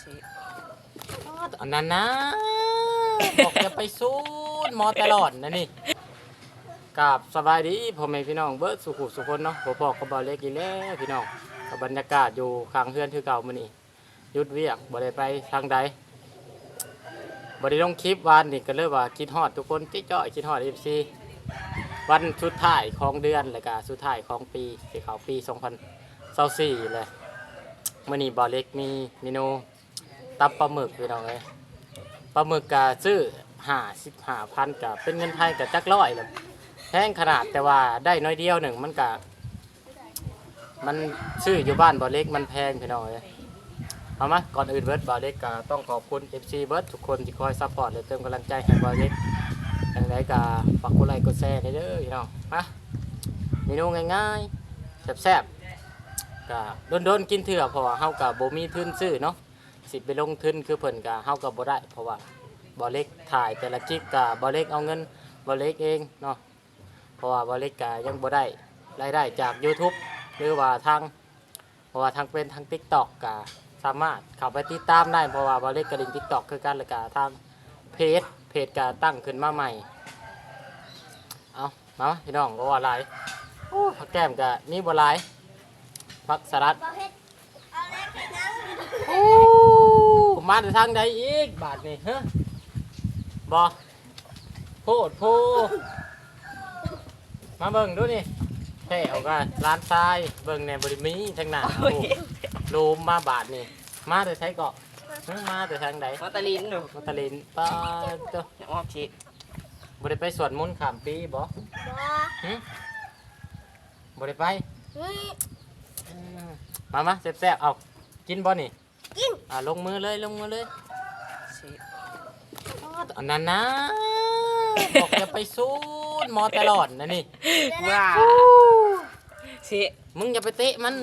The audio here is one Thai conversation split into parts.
สิอันนั้นนะบอกจะไปซูนหมอตลอดนะนี่กับสบายดีพ่อแม่พี่น้องเบิร์ดสุขุสุคนเนาะบ่พอกับบอลเล็กอีแล้วพี่น้องกับบรรยากาศอยู่ข้างเฮือนคือเก่ามื้อนี้หยุดเวียกบ่ได้ไปทางใดบ่ได้ลงคลิปวานนี่ก็เลยว่าคิดฮอดทุกคนติจ้อยคิดฮอด FC วันสุดท้ายของเดือนแล้วก็สุดท้ายของปีสิเขาปี 2024เลย มื้อนี้บอลเล็กมีเมนูตับปลาหมึกพี่น้องเอ้ยปลาหมึกกะซื้อหาสิบหาพันกะเป็นเงินไทยกะจักร้อยเลยแพงขนาดแต่ว่าได้น้อยเดียวหนึ่งมันกะมันซื้ออยู่บ้านบอเล็กมันแพงพี่น้องเลยเอามาก่อนอื่นเบิร์ดบอเล็กกะต้องขอบคุณ FC เบิร์ดทุกคนที่คอยซัพพอร์ตและเติมกำลังใจให้บอเล็กอย่างไรกะฝากกดไลค์กดแชร์ให้เด้อพี่น้องมาเมนูง่ายๆแซ่บๆ กะโดนๆกินเถื่อเพราะว่าเฮากะบ่มีทุนซื้อเนาะสิไปลงทุนคือเพิ่นก็เฮาก็บ่ได้ เพราะว่าบ่เล็กถ่ายแต่ละคลิปก็บ่เล็กเอาเงินบ่เล็กเองเนาะเพราะว่าบ่เล็กก็ยังบ่ได้รายได้จาก YouTube หรือว่าทางเพราะว่าทางเป็นทาง TikTok ก็สามารถเข้าไปติดตามได้เพราะว่าบ่เล็กก็เล่น TikTok คือกันแล้วก็ทางเพจเพจก็ตั้งขึ้นมาใหม่เอามาพี่น้องบ่ว่าหลายโอ้ผักแก้มก็มีบ่หลาย ผักสลัดโอ้มาแต่ทางใดอีกบาทนี่ฮะบอโพดโพมาเบิ่งดูนี่แผ่เอากันร้านทรายเบิ่งในบริมีทางหน้าโอ้ลูมมาบาทนี่มาแต่ใช้เกาะฮะมาแต่ทางใดมาตาลินหนูมาตะลินป้าเจ้าออกสิบ่ได้ไปสวนมนต์ข้ามปีบ่หึบ่ได้ไปอื มมามาแซ่บๆเอากินบ่นี่กิน อ่าลงมือเลยลงมือเลยสิอันนั้นนะบอกจะไปซูนหมอตลอดนะนี่ว้าสิมึงอย่าไปเตะมัน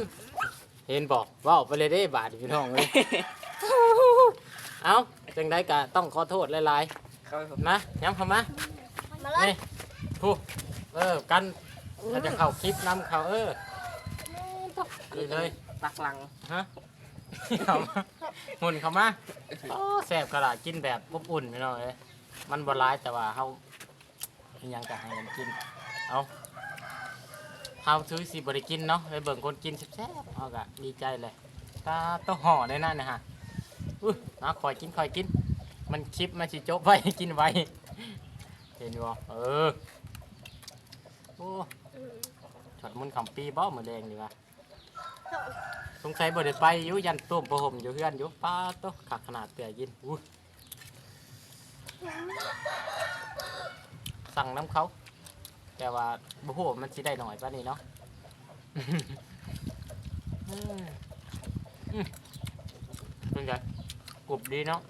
เห็นบอกว่าไปเลยได้บาทพี่น้องเลยเอาจังได้กะต้องขอโทษหลายเข้าไปผมๆนะย้ำเข้ามามาเลยนี่ผู้เออกันถ้าจะเข้าคลิปนำเขาเออ นี่เลยปักหลังฮะเข้ามาหมุนเข้ามาโอ้แสบกระดาษกินแบบอบอุ่นพี่น้องเลยมันบร้ายแต่ว่าเขาอิหยังกะให้มันกินเอาเฮาซื้อสิบริกินเนาะไปเบิ่งคนกินแซ่บๆเอากะดีใจเลยตาต้องห่อได้นั่นนะฮะอุ้ยมาคอยกินคอยกิน มันคลิปมันสิจบไว้กินไว้เห็นบ่เออโอ้ช็อตมุนขำปีบ่มือแดงดีวะ สงสัยบ่ได้ไปอยู่ยันต้มประหมอยู่เฮือนอยู่ป้าโตขักขนาดเตื่อยกินอุ้ยสั่งน้ำเขา แต่ว่าบ่ฮู้ว่ามันสิได้หน่อยป่ะนี่เนาะ อืมอืมเป็นไงกรุบดีเนาะ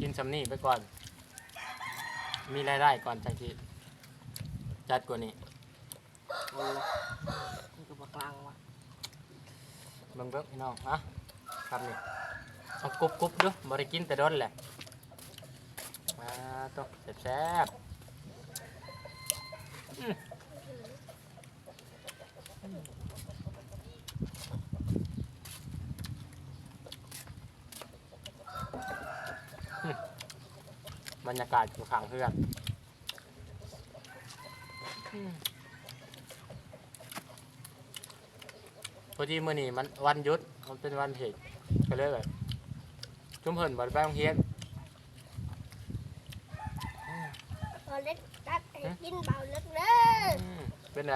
กินสำนี่ไปก่อน มีรายได้ก่อนจังที จัดกว่านี้โอ้มันก็ปักหลังว่ะเบิ่งเบิ่งพี่น้องอะครับนี่เอากรุบกรุบๆดูบริกินแต่โดนแหละมาต้องแซ่บๆอืมอืมบรรยากาศอยู่ข้างเพื่อนอืม พอดีมื่อนี้มันวันหยุดมันเป็นวันเหตุก็เลยแบบชุ่มเหินบันไปโรงเรียนมาเล็กตัดให้กินเบาเล็กเลยอืมเป็นไง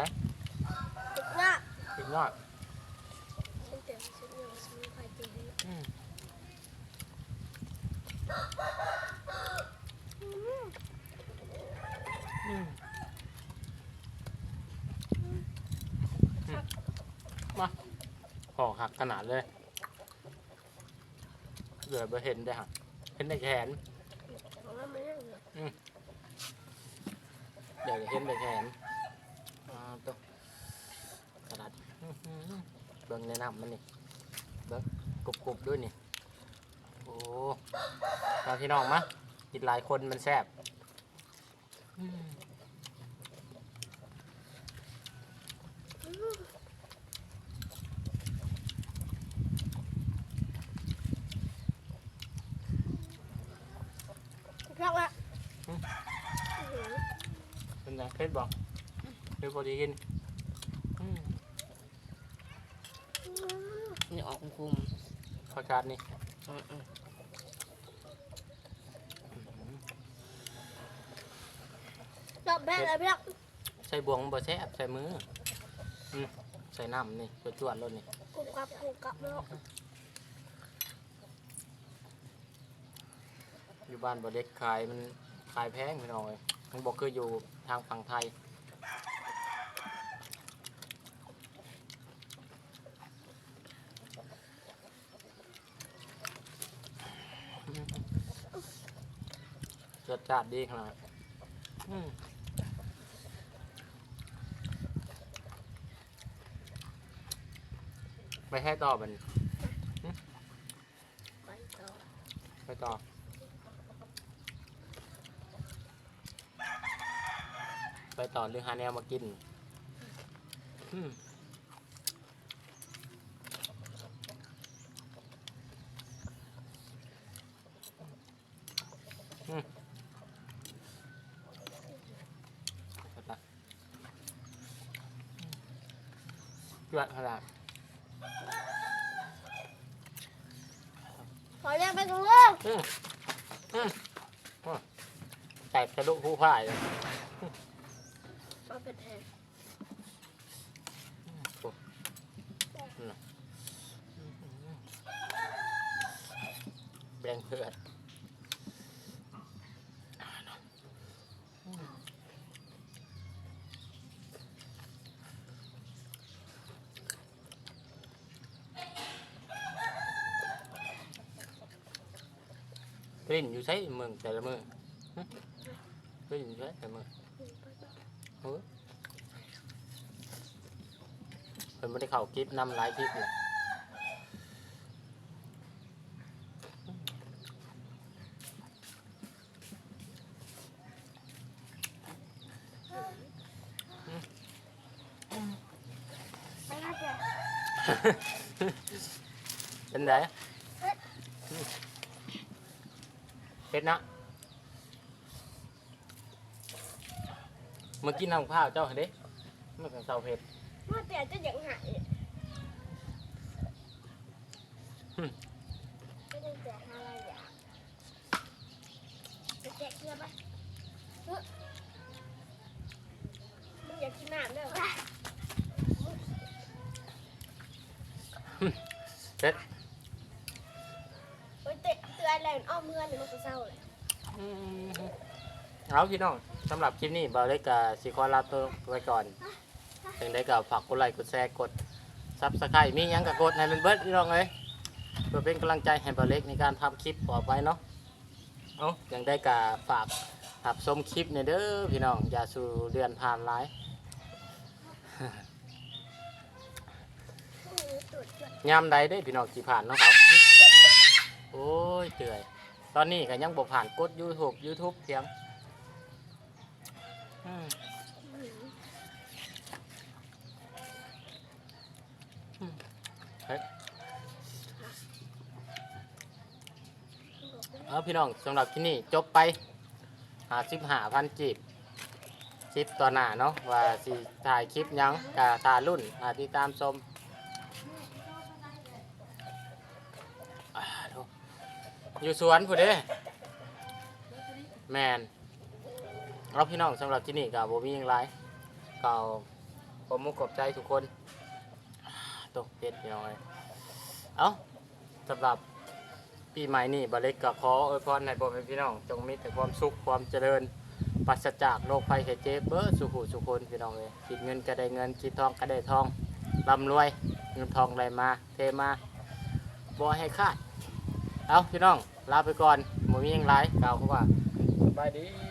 ติดหน้าอีกยอดฉันเตือนฉันยังสมุนไพรตีให้อืมอืมมา ห่อหักขนาดเลยเหลือไปเห็นได้หักเห็นในแขนของเราไม่ได้เหรอเดี๋ยวจะเห็นในแขนอ่าตัวกระดาษอื้อหือเบิ่งแนะนำมันนี่เบิ่งกรุบๆด้วยนี่โอ้มาพี่น้องมากินหลายคนมันแซ่บ เผ็ดบอกเผ็ดพอดีกินอืมนี่ออกคุมผักกาดนี่ๆอืมอืมจบแพ้เลยพี่น้องใส่บวงบ่แซ่บใส่มืออืมใส่น้ำนี่จวดๆรถนี่กุกกับกุกกับพี่น้องอยู่บ้านบ่เล็กขายมันขายแพงพี่น้องเอ้ย มันบอกคืออยู่ทางฝั่งไทย รสชาติดีขนาดไปให้ต่อบันไปต่อ ไปต่อ ไปต่อหรือหาแนวมากินอืมอืมไปละจวดขนาดขอเรียกไปกันเรื่องอืมอืมโอ้ยแตกกระดูกผู้พ่ายเลยมา เป็นแทนโอ้แบ่งเพื่อนกลิ่นอยู่ใช้เมืองแต่ละมือหึกลิ่นอยู่ใช้แต่ละมือเฮ้ยเพิ่ นไม่ได้เข้าคลิปนำหลายคลิปเลยไม่น่าจะเป็นไงเผ็ดนะเมื่อกี้น้ำข้าวเจ้าเห็นเด้มันเป็นเสาเผ็ด ว่าแต่จะยังหายอืมไม่ได้แต่อะไรอย่างจะแจกเกลือปะเฮ้ยมึงอยากกินน้ำด้วยปะเผ็ดโอ้ยเตะเตือนอะไรอ้อมเมื่อนหรือมันจะเศร้าเลยเอาพี่น้องสำหรับคลิปนี้บาวเล็กกับสิคอลาตัวไว้ก่อน ถึงได้กับฝากกดไลค์กดแชร์กดซับสไครต์มียังกับกดให้เป็นเบิร์ดพี่น้องเลยเพื่อเป็นกำลังใจให้บาเล็กในการทำคลิปต่อไปเนาะเอาอย่างได้กับฝากหับชมคลิปในอยเด้อพี่น้องอย่าสู่เดือนผ่านหลายยามใดได้พี่น้องที่ผ่านเนาะครับโอ้ยเตื่อย ตอนนี้ก็ยังบ่ผ่านกด YouTube YouTube เพียงอืมเฮ้ย เอาพี่น้องสำหรับที่นี่จบไปหาสิบหาพันจีบคลิปต่อหน้าเนาะว่าสิถ่ายคลิปยังกะตารุ่นอาติดตามชมอยู่สวนผู้เด้แมนเอาพี่น้องสำหรับที่นี่กับโบมีหยังไรก็ผมมุกขอบใจทุกคนตกเป็ดพี่น้องเลยเอาสำหรับ ปีใหม่นี่บาเล็กก็ขออวยพรในบ่เป็นพี่น้อง จงมีแต่ความสุขความเจริญปราศจากโรคภัยไข้เจ็บเบอสุขุสุคนพี่น้องเลยคิดเงินก็ได้เงินคิดทองก็ได้ทองร่ำรวยเงินทองไหลมา เทมาบ่ให้คาดเอาพี่น้องลาไปก่อนหมูมีหยังไรกล่าวเขาว่าสบายดี